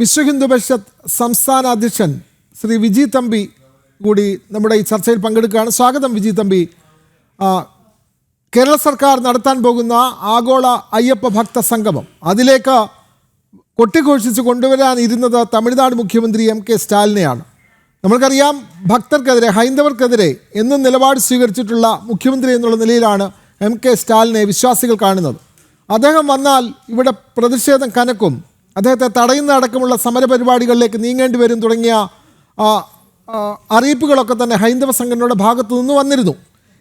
വിശ്വ ഹിന്ദു പരിഷത്ത് സംസ്ഥാന അധ്യക്ഷൻ ശ്രീ വിജി തമ്പി കൂടി നമ്മുടെ ഈ ചർച്ചയിൽ പങ്കെടുക്കുകയാണ്. സ്വാഗതം വിജി തമ്പി. കേരള സർക്കാർ നടത്താൻ പോകുന്ന ആഗോള അയ്യപ്പ ഭക്ത സംഗമം. അതിലേക്ക് കൊട്ടിഘോഷിച്ച് കൊണ്ടുവരാൻ ഇരുന്നത് തമിഴ്നാട് മുഖ്യമന്ത്രി എം കെ സ്റ്റാലിനെയാണ്. നമ്മൾക്കറിയാം ഭക്തർക്കെതിരെ ഹൈന്ദവർക്കെതിരെ എന്നും നിലപാട് സ്വീകരിച്ചിട്ടുള്ള മുഖ്യമന്ത്രി എന്നുള്ള നിലയിലാണ് എം കെ സ്റ്റാലിനെ വിശ്വാസികൾ കാണുന്നത്. അദ്ദേഹം വന്നാൽ ഇവിടെ പ്രതിഷേധം കനക്കും. അദ്ദേഹത്തെ തടയുന്ന അടക്കമുള്ള സമരപരിപാടികളിലേക്ക് നീങ്ങേണ്ടി വരും തുടങ്ങിയ അറിയിപ്പുകളൊക്കെ തന്നെ ഹൈന്ദവ സംഘടനയുടെ ഭാഗത്തു നിന്ന് വന്നിരുന്നു.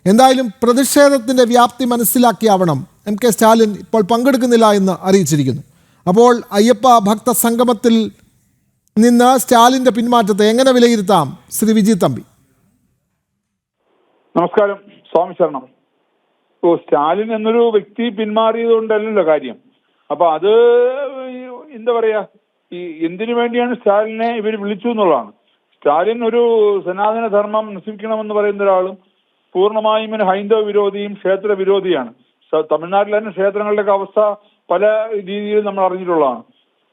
എന്തായാലും പ്രതിഷേധത്തിന്റെ വ്യാപ്തി മനസ്സിലാക്കിയാവണം. എം കെ സ്റ്റാലിൻ ഇപ്പോൾ പങ്കെടുക്കുന്നില്ല എന്ന് അറിയിച്ചിരിക്കുന്നു. അപ്പോൾ അയ്യപ്പ ഭക്ത സംഗമത്തിൽ നിന്ന് സ്റ്റാലിന്റെ പിന്മാറ്റത്തെ എങ്ങനെ വിലയിരുത്താം ശ്രീ വിജി തമ്പി? നമസ്കാരം. സ്വാമി ശരണം. ഓ സ്റ്റാലിൻ എന്നൊരു വ്യക്തി പിന്മാറിയത് കൊണ്ടല്ലല്ലോ കാര്യം. അപ്പൊ അത് എന്താ പറയാ ഈ എന്തിനു വേണ്ടിയാണ് സ്റ്റാലിനെ ഇവർ വിളിച്ചു എന്നുള്ളതാണ്. സ്റ്റാലിൻ ഒരു സനാതന ധർമ്മം നശിപ്പിക്കണമെന്ന് പറയുന്ന ഒരാളും പൂർണമായും ഒരു ഹൈന്ദവ വിരോധിയും ക്ഷേത്ര വിരോധിയാണ്. തമിഴ്നാട്ടിലെ തന്നെ ക്ഷേത്രങ്ങളുടെയൊക്കെ അവസ്ഥ പല രീതിയിൽ നമ്മൾ അറിഞ്ഞിട്ടുള്ളതാണ്.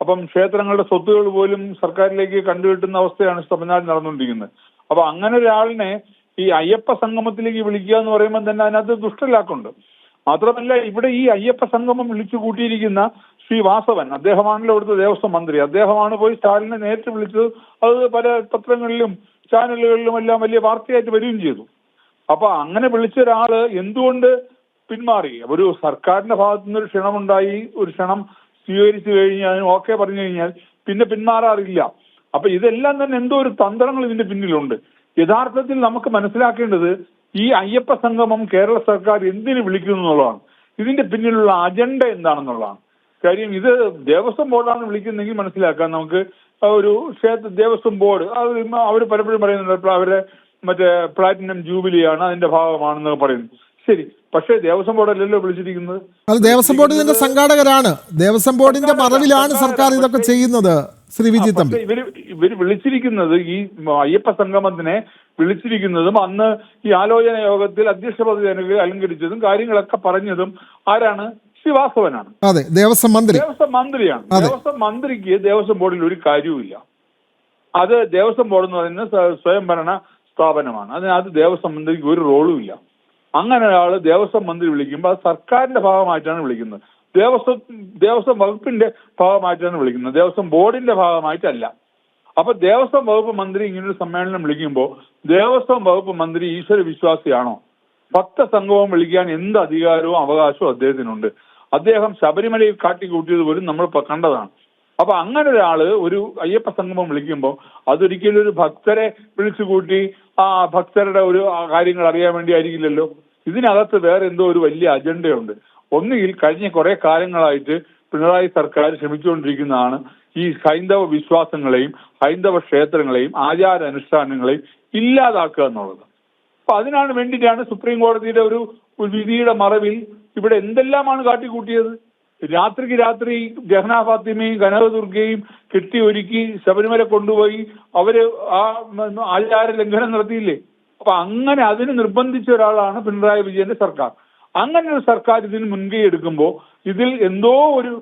അപ്പം ക്ഷേത്രങ്ങളുടെ സ്വത്തുകൾ പോലും സർക്കാരിലേക്ക് കണ്ടുകിട്ടുന്ന അവസ്ഥയാണ് തമിഴ്നാട്ടിൽ നടന്നുകൊണ്ടിരിക്കുന്നത്. അപ്പൊ അങ്ങനെ ഒരാളിനെ ഈ അയ്യപ്പ സംഗമത്തിലേക്ക് വിളിക്കുക എന്ന് പറയുമ്പോൾ തന്നെ അതിനകത്ത് ദുഷ്ടലാക്കുണ്ട് മാത്രമല്ല ഇവിടെ ഈ അയ്യപ്പ സംഗമം വിളിച്ചു കൂട്ടിയിരിക്കുന്ന ശ്രീ വാസവൻ അദ്ദേഹമാണല്ലോ ഇവിടുത്തെ ദേവസ്വം മന്ത്രി. അദ്ദേഹമാണ് പോയി സ്റ്റാലിനെ നേരിട്ട് വിളിച്ചത് അത് പല പത്രങ്ങളിലും ചാനലുകളിലും എല്ലാം വലിയ വാർത്തയായിട്ട് വരികയും ചെയ്തു. അപ്പൊ അങ്ങനെ വിളിച്ച ഒരാൾ എന്തുകൊണ്ട് പിന്മാറി? ഒരു സർക്കാരിന്റെ ഭാഗത്തു നിന്ന് ഒരു ക്ഷണമുണ്ടായി. ഒരു ക്ഷണം സ്വീകരിച്ചു കഴിഞ്ഞാൽ അതിന് ഓക്കെ പറഞ്ഞു കഴിഞ്ഞാൽ പിന്നെ പിന്മാറാറില്ല. അപ്പൊ ഇതെല്ലാം തന്നെ എന്തോ ഒരു തന്ത്രങ്ങൾ ഇതിന്റെ പിന്നിലുണ്ട്. യഥാർത്ഥത്തിൽ നമുക്ക് മനസ്സിലാക്കേണ്ടത് ഈ അയ്യപ്പ സംഗമം കേരള സർക്കാർ എന്തിനു വിളിക്കുന്നു എന്നുള്ളതാണ്. ഇതിന്റെ പിന്നിലുള്ള അജണ്ട എന്താണെന്നുള്ളതാണ്. കാര്യം ഇത് ദേവസ്വം ബോർഡാണ് വിളിക്കുന്നതെങ്കിൽ മനസ്സിലാക്കാം. നമുക്ക് ഒരു ക്ഷേത്ര ദേവസ്വം ബോർഡ് അത് അവർ പലപ്പോഴും പറയുന്നുണ്ട് അവരുടെ മറ്റേ പ്ലാറ്റിനം ജൂബിലിയാണ് അതിന്റെ ഭാഗമാണെന്ന് പറയുന്നു. ശരി പക്ഷേ ദേവസ്വം ബോർഡ് അല്ലല്ലോ വിളിച്ചിരിക്കുന്നത്? അത് ദേവസ്വം ബോർഡ് ഇതിന്റെ സംഘാടകരാണ്. ദേവസ്വം ബോർഡിന്റെ മറവിലാണ് സർക്കാർ ഇതൊക്കെ ചെയ്യുന്നത് ശ്രീ വിജി തമ്പി. ഇവർ ഇവർ വിളിച്ചിരിക്കുന്നത് ഈ അയ്യപ്പ സംഗമത്തിനെ വിളിച്ചിരിക്കുന്നതും അന്ന് ഈ ആലോചന യോഗത്തിൽ അധ്യക്ഷ പദവി അലങ്കരിച്ചതും കാര്യങ്ങളൊക്കെ പറഞ്ഞതും ആരാണ്? ശ്രീവാസവനാണ് അതെ ദേവസ്വം മന്ത്രി. ദേവസ്വം മന്ത്രിയാണ്. ദേവസ്വം മന്ത്രിക്ക് ദേവസ്വം ബോർഡിൽ ഒരു കാര്യവുമില്ല. അത് ദേവസ്വം ബോർഡ് എന്ന് പറയുന്നത് സ്വ- സ്വയംഭരണ സ്ഥാപനമാണ്. അതിനകത്ത് ദേവസ്വം മന്ത്രിക്ക് ഒരു റോളും ഇല്ല അങ്ങനെ ഒരാൾ ദേവസ്വം മന്ത്രി വിളിക്കുമ്പോൾ അത് സർക്കാരിന്റെ ഭാഗമായിട്ടാണ് വിളിക്കുന്നത്. ദേവസ്വം ദേവസ്വം വകുപ്പിന്റെ ഭാഗമായിട്ടാണ് വിളിക്കുന്നത്. ദേവസ്വം ബോർഡിന്റെ ഭാഗമായിട്ടല്ല. അപ്പൊ ദേവസ്വം വകുപ്പ് മന്ത്രി ഇങ്ങനൊരു സമ്മേളനം വിളിക്കുമ്പോൾ ദേവസ്വം വകുപ്പ് മന്ത്രി ഈശ്വര വിശ്വാസിയാണോ? ഭക്ത സംഘവും വിളിക്കാൻ എന്ത് അധികാരവും അവകാശവും അദ്ദേഹത്തിനുണ്ട്. അദ്ദേഹം ശബരിമലയിൽ കാട്ടിക്കൂട്ടിയത് പോലും നമ്മൾ കണ്ടതാണ്. അപ്പൊ അങ്ങനെ ഒരാൾ ഒരു അയ്യപ്പ സംഗമം വിളിക്കുമ്പോൾ അതൊരിക്കലും ഒരു ഭക്തരെ വിളിച്ചു കൂട്ടി ആ ഭക്തരുടെ ഒരു കാര്യങ്ങൾ അറിയാൻ വേണ്ടി ആയിരിക്കില്ലല്ലോ ഇതിനകത്ത് വേറെ എന്തോ ഒരു വലിയ അജണ്ടയുണ്ട്. ഒന്നുകിൽ കഴിഞ്ഞ കുറെ കാലങ്ങളായിട്ട് പിണറായി സർക്കാർ ശ്രമിച്ചുകൊണ്ടിരിക്കുന്നതാണ് ഈ ഹൈന്ദവ വിശ്വാസങ്ങളെയും ഹൈന്ദവ ക്ഷേത്രങ്ങളെയും ആചാര അനുഷ്ഠാനങ്ങളെയും ഇല്ലാതാക്കുക എന്നുള്ളത്. അപ്പൊ അതിനാണ് വേണ്ടിയിട്ടാണ് സുപ്രീം കോടതിയുടെ ഒരു വിധിയുടെ മറവിൽ ഇവിടെ എന്തെല്ലാമാണ് കാട്ടിക്കൂട്ടിയത്? രാത്രിക്ക് രാത്രി ഗഹന ഫാത്തിമയും കനകദുർഗയും കെട്ടി ഒരുക്കി ശബരിമല കൊണ്ടുപോയി അവർ ആ ആചാര ലംഘനം നടത്തിയില്ലേ? അപ്പൊ അങ്ങനെ അതിന് നിർബന്ധിച്ച ഒരാളാണ് പിണറായി വിജയന്റെ സർക്കാർ. അങ്ങനെ ഒരു സർക്കാർ ഇതിന് മുൻകൈ എടുക്കുമ്പോൾ ഇതിൽ എന്തോ ഒരു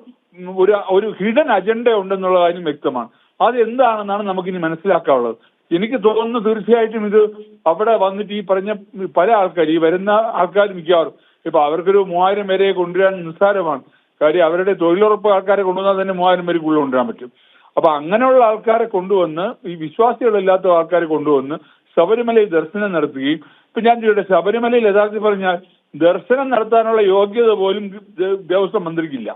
ഒരു ഒരു ഹിഡൻ അജണ്ട ഉണ്ടെന്നുള്ള കാര്യം വ്യക്തമാണ്. അത് എന്താണെന്നാണ് നമുക്കിനി മനസ്സിലാക്കാനുള്ളത്. എനിക്ക് തോന്നുന്നു തീർച്ചയായിട്ടും ഇത് അവിടെ വന്നിട്ട് ഈ പറഞ്ഞ പല ആൾക്കാർ ഈ വരുന്ന ആൾക്കാർ മിക്കവാറും ഇപ്പൊ അവർക്കൊരു മൂവായിരം പേരെ കൊണ്ടുവരാൻ നിസ്സാരമാണ്. കാര്യം അവരുടെ തൊഴിലുറപ്പ് ആൾക്കാരെ കൊണ്ടുവന്നാൽ തന്നെ മൂവായിരം പേര് കൂടുതൽ കൊണ്ടുവരാൻ പറ്റും. അപ്പൊ അങ്ങനെയുള്ള ആൾക്കാരെ കൊണ്ടുവന്ന് ഈ വിശ്വാസികളില്ലാത്ത ആൾക്കാരെ കൊണ്ടുവന്ന് ശബരിമലയിൽ ദർശനം നടത്തുകയും ഇപ്പൊ ഞാൻ ചോദിക്കട്ടെ ശബരിമലയിൽ യഥാർത്ഥത്തിൽ പറഞ്ഞാൽ ദർശനം നടത്താനുള്ള യോഗ്യത പോലും ദേവസ്വം മന്ത്രിക്കില്ല.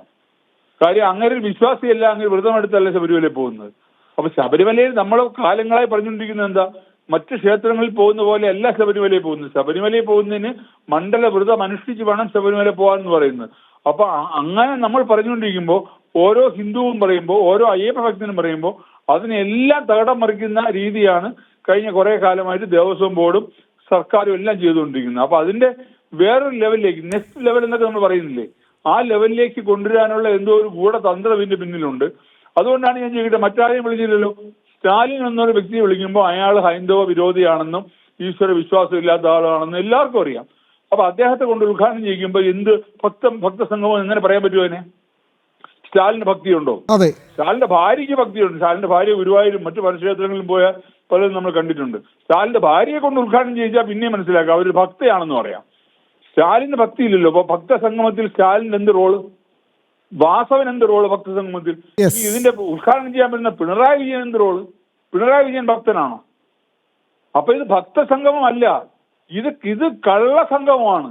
കാര്യം അങ്ങനെ ഒരു വിശ്വാസിയല്ല അങ്ങനെ വ്രതമെടുത്തല്ല ശബരിമലയിൽ പോകുന്നത്? അപ്പൊ ശബരിമലയിൽ നമ്മൾ കാലങ്ങളായി പറഞ്ഞുകൊണ്ടിരിക്കുന്നത് എന്താ? മറ്റ് ക്ഷേത്രങ്ങളിൽ പോകുന്ന പോലെ അല്ല ശബരിമലയിൽ പോകുന്നത് ശബരിമലയിൽ പോകുന്നതിന് മണ്ഡല വ്രതം അനുഷ്ഠിച്ച് വേണം ശബരിമല പോകാൻ എന്ന് പറയുന്നത്. അപ്പൊ അങ്ങനെ നമ്മൾ പറഞ്ഞുകൊണ്ടിരിക്കുമ്പോൾ ഓരോ ഹിന്ദുവും പറയുമ്പോൾ ഓരോ അയ്യപ്പ ഭക്തനും പറയുമ്പോൾ അതിനെല്ലാം തകടം മറിക്കുന്ന രീതിയാണ് കഴിഞ്ഞ കുറെ കാലമായിട്ട് ദേവസ്വം ബോർഡും സർക്കാരും എല്ലാം ചെയ്തുകൊണ്ടിരിക്കുന്നത്. അപ്പൊ അതിന്റെ വേറൊരു ലെവലിലേക്ക് നെക്സ്റ്റ് ലെവൽ എന്നൊക്കെ നമ്മൾ പറയുന്നില്ലേ ആ ലെവലിലേക്ക് കൊണ്ടുവരാനുള്ള എന്തോ ഒരു ഗൂഢതന്ത്രം ഇതിന്റെ പിന്നിലുണ്ട്. അതുകൊണ്ടാണ് ഞാൻ ചോദിക്കട്ടെ മറ്റാരെയും വിളിച്ചില്ലല്ലോ? സ്റ്റാലിൻ എന്നൊരു വ്യക്തിയെ വിളിക്കുമ്പോൾ അയാൾ ഹൈന്ദവ വിരോധിയാണെന്നും ഈശ്വര വിശ്വാസം ഇല്ലാത്ത ആളാണെന്നും എല്ലാവർക്കും അറിയാം. അപ്പൊ അദ്ദേഹത്തെ കൊണ്ട് ഉദ്ഘാടനം ചെയ്യിക്കുമ്പോൾ എന്ത് ഭക്തം ഭക്തസംഗമം എങ്ങനെ പറയാൻ പറ്റുമോ അതിനെ? സ്റ്റാലിന് ഭക്തിയുണ്ടോ? അതെ. സ്റ്റാലിന്റെ ഭാര്യയ്ക്ക് ഭക്തിയുണ്ട്. സ്റ്റാലിന്റെ ഭാര്യ ഗുരുവായൂരും മറ്റു പരക്ഷേത്രങ്ങളിലും പോയ പലരും നമ്മൾ കണ്ടിട്ടുണ്ട്. സ്റ്റാലിന്റെ ഭാര്യയെ കൊണ്ട് ഉദ്ഘാടനം ചെയ്യിച്ചാൽ പിന്നെ മനസ്സിലാക്കാം. അവർ ഭക്തയാണെന്ന് പറയാം. സ്റ്റാലിന് ഭക്തിയില്ലല്ലോ. അപ്പൊ ഭക്തസംഗമത്തിൽ സ്റ്റാലിന് എന്ത് റോൾ? വാസവൻ എന്ത് റോൾ ഭക്ത സംഗമത്തിൽ ഇതിന്റെ ഉദ്ഘാടനം ചെയ്യാൻ പറ്റുന്ന പിണറായി വിജയൻ എന്ത് റോൾ പിണറായി വിജയൻ ഭക്തനാണോ? അപ്പൊ ഇത് ഭക്തസംഗമം അല്ല ഇത് ഇത് കള്ള സംഗമമാണ്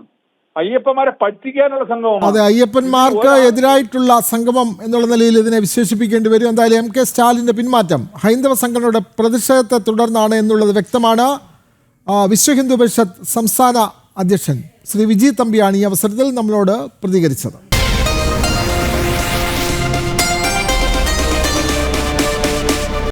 അയ്യപ്പന്മാരെ പറ്റിക്കാനുള്ള സംഗമമാണ് അതെ അയ്യപ്പന്മാർക്ക് എതിരായിട്ടുള്ള സംഗമം എന്നുള്ള നിലയിൽ ഇതിനെ വിശേഷിപ്പിക്കേണ്ടി വരും. എന്തായാലും എം കെ സ്റ്റാലിന്റെ പിന്മാറ്റം ഹൈന്ദവ സംഘടനയുടെ പ്രതിഷേധത്തെ തുടർന്നാണ് എന്നുള്ളത് വ്യക്തമാണ്. വിശ്വ ഹിന്ദു പരിഷത്ത് സംസ്ഥാന അധ്യക്ഷൻ ശ്രീ വിജി തമ്പിയാണ് ഈ അവസരത്തിൽ നമ്മളോട് പ്രതികരിച്ചത്.